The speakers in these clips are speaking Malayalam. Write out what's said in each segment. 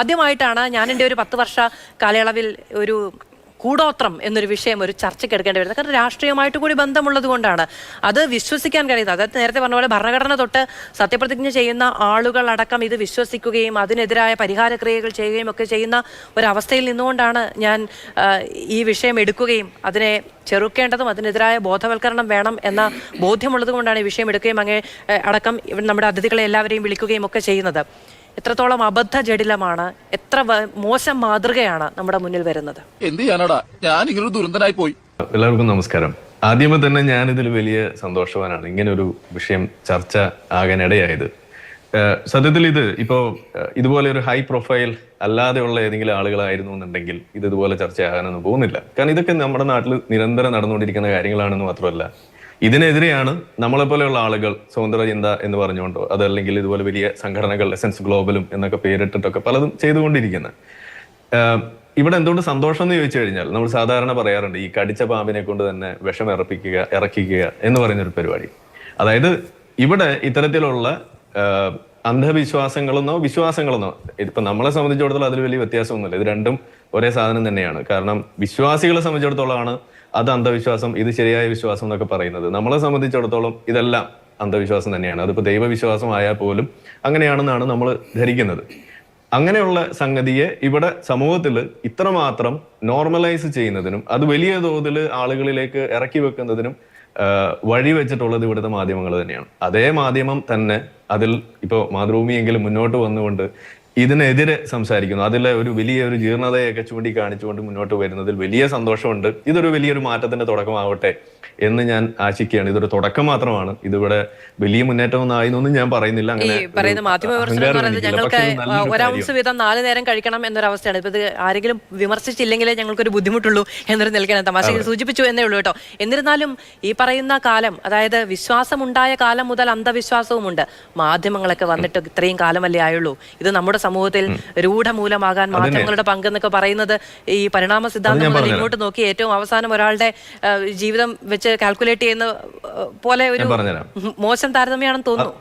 ആദ്യമായിട്ടാണ് ഞാൻ എന്റെ ഒരു പത്ത് വർഷ കാലയളവിൽ ഒരു കൂടോത്രം എന്നൊരു വിഷയം ഒരു ചർച്ചയ്ക്ക് എടുക്കേണ്ടി വരുന്നത്. കാരണം രാഷ്ട്രീയമായിട്ട് കൂടി ബന്ധമുള്ളത് കൊണ്ടാണ്. അത് വിശ്വസിക്കാൻ കഴിയുന്നത്. അതായത് നേരത്തെ പറഞ്ഞ പോലെ ഭരണഘടന തൊട്ട് സത്യപ്രതിജ്ഞ ചെയ്യുന്ന ആളുകൾ അടക്കം ഇത് വിശ്വസിക്കുകയും അതിനെതിരായ പരിഹാര ക്രിയകൾ ചെയ്യുകയും ഒക്കെ ചെയ്യുന്ന ഒരവസ്ഥയിൽ നിന്നുകൊണ്ടാണ് ഞാൻ ഈ വിഷയം എടുക്കുകയും അതിനെ ചെറുക്കേണ്ടതും അതിനെതിരായ ബോധവൽക്കരണം വേണം എന്ന ബോധ്യമുള്ളത് കൊണ്ടാണ് ഈ വിഷയം എടുക്കുകയും അങ്ങേ അടക്കം നമ്മുടെ അതിഥികളെ എല്ലാവരെയും വിളിക്കുകയും ഒക്കെ ചെയ്യുന്നത്. എത്രത്തോളം അബദ്ധ ജടിലമാണ് എത്ര മോശം മാതൃകയാണ് നമ്മുടെ മുന്നിൽ വരുന്നത്. എന്ത് ചെയ്യാനടാ? ഞാൻ ഇങ്ങനെ ദുരന്തനായി പോയി. എല്ലാവർക്കും നമസ്കാരം. ആദ്യമേ തന്നെ ഞാൻ ഇതിൽ വലിയ സന്തോഷവാനാണ്. ഇങ്ങനെ ഒരു വിഷയം ചർച്ച ആകാനിടയായത്. സത്യത്തിൽ ഇത് ഇപ്പോ ഇതുപോലെ ഒരു ഹൈ പ്രൊഫൈൽ അല്ലാതെയുള്ള ഏതെങ്കിലും ആളുകളായിരുന്നു എന്നുണ്ടെങ്കിൽ ഇത് ഇതുപോലെ ചർച്ചയാകാനൊന്നും പോകുന്നില്ല. കാരണം ഇതൊക്കെ നമ്മുടെ നാട്ടിൽ നിരന്തരം നടന്നുകൊണ്ടിരിക്കുന്ന കാര്യങ്ങളാണെന്ന് മാത്രമല്ല. ഇതിനെതിരെയാണ് നമ്മളെ പോലെയുള്ള ആളുകൾ സ്വതന്ത്ര ചിന്ത എന്ന് പറഞ്ഞുകൊണ്ടോ അതല്ലെങ്കിൽ ഇതുപോലെ വലിയ സംഘടനകൾ എസെൻസ് ഗ്ലോബലും എന്നൊക്കെ പേരിട്ടിട്ടൊക്കെ പലതും ചെയ്തുകൊണ്ടിരിക്കുന്നത് ഇവിടെ എന്തുകൊണ്ട് സന്തോഷം എന്ന് ചോദിച്ചു കഴിഞ്ഞാൽ നമ്മൾ സാധാരണ പറയാറുണ്ട് ഈ കടിച്ച പാമ്പിനെ കൊണ്ട് തന്നെ വിഷം ഇറപ്പിക്കുക ഇറക്കിക്കുക എന്ന് പറയുന്നൊരു പരിപാടി. അതായത് ഇവിടെ ഇത്തരത്തിലുള്ള അന്ധവിശ്വാസങ്ങളെന്നോ വിശ്വാസങ്ങളെന്നോ ഇപ്പൊ നമ്മളെ സംബന്ധിച്ചിടത്തോളം അതിൽ വലിയ വ്യത്യാസമൊന്നുമില്ല. ഇത് രണ്ടും ഒരേ സാധനം തന്നെയാണ്. കാരണം വിശ്വാസികളെ സംബന്ധിച്ചിടത്തോളമാണ് അത് അന്ധവിശ്വാസം ഇത് ശരിയായ വിശ്വാസം എന്നൊക്കെ പറയുന്നത്. നമ്മളെ സംബന്ധിച്ചിടത്തോളം ഇതെല്ലാം അന്ധവിശ്വാസം തന്നെയാണ്. അതിപ്പോൾ ദൈവവിശ്വാസം ആയാൽ പോലും അങ്ങനെയാണെന്നാണ് നമ്മൾ ധരിക്കുന്നത്. അങ്ങനെയുള്ള സംഗതിയെ ഇവിടെ സമൂഹത്തിൽ ഇത്രമാത്രം നോർമലൈസ് ചെയ്യുന്നതിനും അത് വലിയ തോതിൽ ആളുകളിലേക്ക് ഇറക്കി വെക്കുന്നതിനും വഴി വെച്ചിട്ടുള്ളത് ഇവിടുത്തെ മാധ്യമങ്ങൾ തന്നെയാണ്. അതേ മാധ്യമം തന്നെ അതിൽ ഇപ്പോൾ മാതൃഭൂമിയെങ്കിലും മുന്നോട്ട് വന്നുകൊണ്ട് ഇതിനെതിരെ സംസാരിക്കുന്നു. അതിലെ ഒരു വലിയ ഒരു ജീർണതയൊക്കെ ചൂണ്ടിക്കാണിച്ചുകൊണ്ട് മുന്നോട്ട് വരുന്നതിൽ വലിയ സന്തോഷമുണ്ട്. ഇതൊരു വലിയൊരു മാറ്റത്തിന്റെ തുടക്കമാവട്ടെ. എന്ന് ഞാൻ ആശിക്കുകയാണ്. ഇതൊരു തുടക്കം മാത്രമാണ്. ഇതിവിടെ വലിയ മുന്നേറ്റമൊന്നും ആയിരുന്നൊന്നും ഞാൻ പറയുന്നില്ല. അങ്ങനെ പറയുന്ന മാധ്യമ വിമർശനം ഞങ്ങൾക്ക് ഒരൗൺസ് വീതം നാല് നേരം കഴിക്കണം എന്നൊരവസ്ഥയാണ്. ഇപ്പൊ ഇത് ആരെങ്കിലും വിമർശിച്ചില്ലെങ്കിലേ ഞങ്ങൾക്കൊരു ബുദ്ധിമുട്ടുള്ളൂ എന്നൊരു നിൽക്കണം തമാശ. സൂചിപ്പിച്ചു എന്നേ ഉള്ളൂ കേട്ടോ. എന്നിരുന്നാലും ഈ പറയുന്ന കാലം അതായത് വിശ്വാസമുണ്ടായ കാലം മുതൽ അന്ധവിശ്വാസവും ഉണ്ട് മാധ്യമങ്ങളൊക്കെ വന്നിട്ട് ഇത്രയും കാലമല്ലേ ആയുള്ളൂ. ഇത് നമ്മുടെ സമൂഹത്തിൽ രൂഢമൂലമാകാൻ മാധ്യമങ്ങളുടെ പങ്കെന്നൊക്കെ പറയുന്നത് ഈ പരിണാമ സിദ്ധാന്തം. ഇങ്ങോട്ട് നോക്കി ഏറ്റവും അവസാനം ഒരാളുടെ ജീവിതം വെച്ച് കാൽക്കുലേറ്റ് ചെയ്യുന്ന പോലെ ഒരു പറഞ്ഞുതരാം. മോശം താരതമ്യമാണെന്ന് തോന്നുന്നു.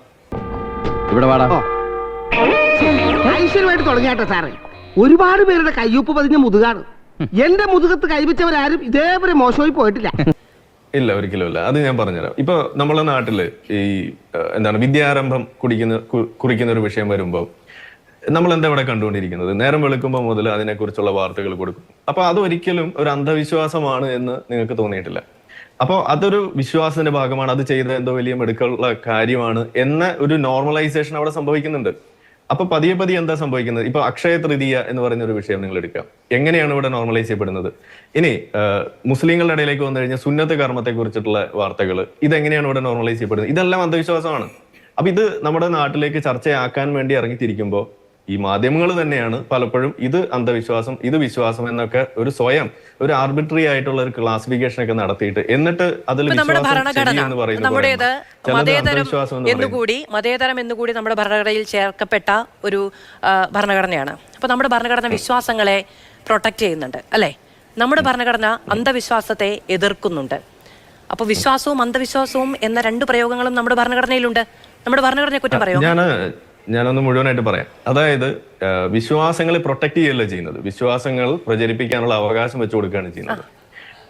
ഇവിടെ വാടാ. ഐശ്വര്യമായിട്ട് തുടങ്ങിയാട്ടെ സാറേ. ഒരുപാട് പേരുടെ കയ്യൊപ്പ് പതിഞ്ഞ മുതുകാണ്. എന്റെ മുതുകത്ത് കൈവച്ചവരാരും ഇതേപോലെ മോശമായി പോയിട്ടില്ല. ഇല്ല ഒരിക്കലും ഇല്ല. അത് ഞാൻ പറഞ്ഞുതരാം. ഇപ്പൊ നമ്മളെ നാട്ടിൽ ഈ ഏഹ്, എന്താണ് വിദ്യാരംഭം കുടിക്കുന്ന കു- കുറിക്കുന്ന ഒരു വിഷയം വരുമ്പോൾ നമ്മൾ എന്താ ഇവിടെ കണ്ടുകൊണ്ടിരിക്കുന്നത്? നേരം വെളുക്കുമ്പോൾ മുതൽ അതിനെക്കുറിച്ചുള്ള വാർത്തകൾ കൊടുക്കും. അപ്പൊ അതൊരിക്കലും ഒരു അന്ധവിശ്വാസമാണ് എന്ന് നിങ്ങൾക്ക് തോന്നിയിട്ടില്ല. അപ്പോൾ അതൊരു വിശ്വാസത്തിന്റെ ഭാഗമാണ് അത് ചെയ്ത എന്തോ വലിയ മെടുക്കുള്ള കാര്യമാണ് എന്ന ഒരു നോർമലൈസേഷൻ അവിടെ സംഭവിക്കുന്നുണ്ട്. അപ്പൊ പതിയെ പതിയെ എന്താ സംഭവിക്കുന്നത്? ഇപ്പൊ അക്ഷയ തൃതീയ എന്ന് പറയുന്ന ഒരു വിഷയം നിങ്ങൾ എടുക്കാം എങ്ങനെയാണ് ഇവിടെ നോർമലൈസ് ചെയ്യപ്പെടുന്നത്? ഇനി മുസ്ലിങ്ങളുടെ ഇടയിലേക്ക് വന്നു കഴിഞ്ഞാൽ സുന്നത്ത് കർമ്മത്തെ കുറിച്ചിട്ടുള്ള വാർത്തകൾ ഇതെങ്ങനെയാണ് ഇവിടെ നോർമലൈസ് ചെയ്യപ്പെടുന്നത്? ഇതെല്ലാം അന്ധവിശ്വാസമാണ്. അപ്പൊ ഇത് നമ്മുടെ നാട്ടിലേക്ക് ചർച്ചയാക്കാൻ വേണ്ടി ഇറങ്ങിത്തിരിക്കുമ്പോൾ ഈ മാധ്യമങ്ങൾ തന്നെയാണ് പലപ്പോഴും ഇത് അന്ധവിശ്വാസം ഇത് വിശ്വാസം എന്നൊക്കെ ഒരു സ്വയം ഒരു ആർബിട്രറി ആയിട്ടുള്ള ഒരു ക്ലാസിഫിക്കേഷൻ ഒക്കെ നടത്തിയിട്ട് എന്നിട്ട് അതിൽ ചിലത് മതേതരം എന്നുകൂടി മതേതരം എന്നുകൂടി നമ്മുടെ ഭരണഘടനയിൽ ചേർക്കപ്പെട്ട ഒരു ഭരണഘടനയാണ്. അപ്പൊ നമ്മുടെ ഭരണഘടന വിശ്വാസങ്ങളെ പ്രൊട്ടക്ട് ചെയ്യുന്നുണ്ട് അല്ലെ? നമ്മുടെ ഭരണഘടന അന്ധവിശ്വാസത്തെ എതിർക്കുന്നുണ്ട്. അപ്പൊ വിശ്വാസവും അന്ധവിശ്വാസവും എന്ന രണ്ട് പ്രയോഗങ്ങളും നമ്മുടെ ഭരണഘടനയിലുണ്ട്. നമ്മുടെ ഭരണഘടനയെ കുറ്റം പറയോ ഞാനൊന്ന് മുഴുവനായിട്ട് പറയാം. അതായത് വിശ്വാസങ്ങളെ പ്രൊട്ടക്ട് ചെയ്യുകയല്ല ചെയ്യുന്നത്. വിശ്വാസങ്ങൾ പ്രചരിപ്പിക്കാനുള്ള അവകാശം വെച്ചു കൊടുക്കുകയാണ് ചെയ്യുന്നത്.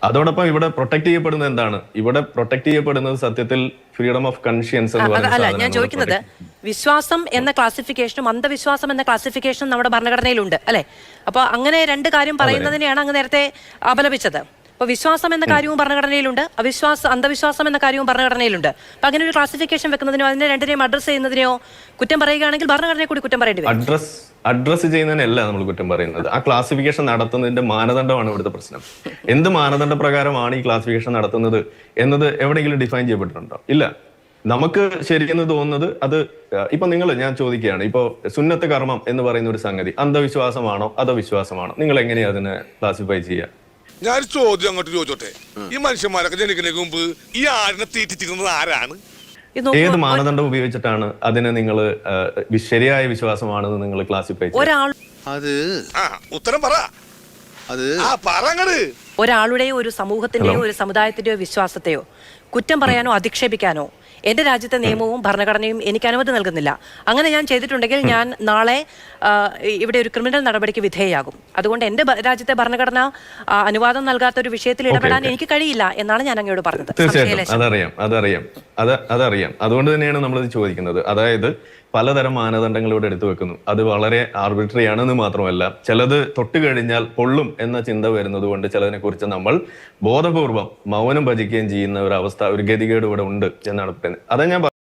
അതോടൊപ്പം ഇവിടെ പ്രൊട്ടക്ട് ചെയ്യപ്പെടുന്നത് എന്താണ്? ഇവിടെ പ്രൊട്ടക്ട് ചെയ്യപ്പെടുന്നത് സത്യത്തിൽ ഫ്രീഡം ഓഫ് കൺഷ്യൻസ് അല്ല ഞാൻ ചോദിക്കുന്നത് വിശ്വാസം എന്ന ക്ലാസിഫിക്കേഷനും അന്ധവിശ്വാസം എന്ന ക്ലാസിഫിക്കേഷനും നമ്മുടെ ഭരണഘടനയിലുണ്ട് അല്ലെ? അപ്പൊ അങ്ങനെ രണ്ട് കാര്യം പറയുന്നതിനെയാണ് അങ്ങ് നേരത്തെ അപലപിച്ചത്. അപ്പൊ വിശ്വാസം എന്ന കാര്യവും ഭരണഘടനയിലുണ്ട്. അവിശ്വാസ അന്ധവിശ്വാസം എന്ന കാര്യവും ഭരണഘടനയിലുണ്ട്. അപ്പൊ അങ്ങനെ ഒരു ക്ലാസിഫിക്കേഷൻ വെക്കുന്നതിനോ അതിനെ രണ്ടിനെയും അഡ്രസ് ചെയ്യുന്നതിനോ കുറ്റം പറയുകയാണെങ്കിൽ ഭരണഘടനയെ കൂടി കുറ്റം പറയേണ്ടി വരും. അഡ്രസ് അഡ്രസ് ചെയ്യുന്നതിനല്ല നമ്മൾ കുറ്റം പറയുന്നത്. ആ ക്ലാസിഫിക്കേഷൻ നടത്തുന്നതിന്റെ മാനദണ്ഡമാണ് ഇവിടുത്തെ പ്രശ്നം. എന്ത് മാനദണ്ഡ പ്രകാരമാണ് ഈ ക്ലാസിഫിക്കേഷൻ നടത്തുന്നത് എന്നത് എവിടെയെങ്കിലും ഡിഫൈൻ ചെയ്യപ്പെട്ടിട്ടുണ്ടോ? ഇല്ല. നമുക്ക് ശരിയെന്ന് തോന്നുന്നത് അത് ഇപ്പൊ നിങ്ങൾ ഞാൻ ചോദിക്കുകയാണ്. ഇപ്പോ സുന്നത്ത് കർമ്മം എന്ന് പറയുന്ന ഒരു സംഗതി അന്ധവിശ്വാസമാണോ? അതോ വിശ്വാസമാണോ നിങ്ങൾ എങ്ങനെയാണ് അതിനെ ക്ലാസിഫൈ ചെയ്യുക? ഞാൻ ചോദ്യം അങ്ങോട്ട് ചോദിച്ചോട്ടെ? ഈ മനുഷ്യന്മാരൊക്കെ ജനിക്കുന്നതിന് മുമ്പ് ഈ ആടിനെ തീറ്റിച്ചിരുന്നത് ആരാണ്? ഏത് മാനദണ്ഡം ഉപയോഗിച്ചിട്ടാണ് അതിനെ നിങ്ങൾ ശരിയായ വിശ്വാസമാണെന്ന് നിങ്ങൾ ക്ലാസിഫൈ ഒരാൾ അത് ആ ഉത്തരം പറ. അത് ആ പറങ്ങട്. ഒരാളുടെയോ ഒരു സമൂഹത്തിന്റെയോ ഒരു സമുദായത്തിന്റെയോ വിശ്വാസത്തെയോ കുറ്റം പറയാനോ അധിക്ഷേപിക്കാനോ എന്റെ രാജ്യത്തെ നിയമവും ഭരണഘടനയും എനിക്ക് അനുമതി നൽകുന്നില്ല. അങ്ങനെ ഞാൻ ചെയ്തിട്ടുണ്ടെങ്കിൽ ഞാൻ നാളെ ഇവിടെ ഒരു ക്രിമിനൽ നടപടിക്ക് വിധേയയാകും. അതുകൊണ്ട് എന്റെ രാജ്യത്തെ ഭരണഘടന അനുവാദം നൽകാത്ത ഒരു വിഷയത്തിൽ ഇടപെടാൻ എനിക്ക് കഴിയില്ല എന്നാണ് ഞാൻ അങ്ങോട്ട് പറഞ്ഞത്. തീർച്ചയായിട്ടും. അതറിയാം അതറിയാം. അത് അതറിയാം. അതുകൊണ്ട് തന്നെയാണ് നമ്മളത് ചോദിക്കുന്നത്. അതായത് പലതരം മാനദണ്ഡങ്ങൾ ഇവിടെ എടുത്തു വെക്കുന്നു. അത് വളരെ ആർബിട്രറി ആണെന്ന് മാത്രമല്ല ചിലത് തൊട്ട് കഴിഞ്ഞാൽ പൊള്ളും എന്ന ചിന്ത വരുന്നത് കൊണ്ട് ചിലതിനെ കുറിച്ച് നമ്മൾ ബോധപൂർവം മൗനം ഭജിക്കുകയും ചെയ്യുന്ന ഒരു അവസ്ഥ ഒരു ഗതികേട് ഇവിടെ ഉണ്ട് എന്നാണ് അതാ ഞാൻ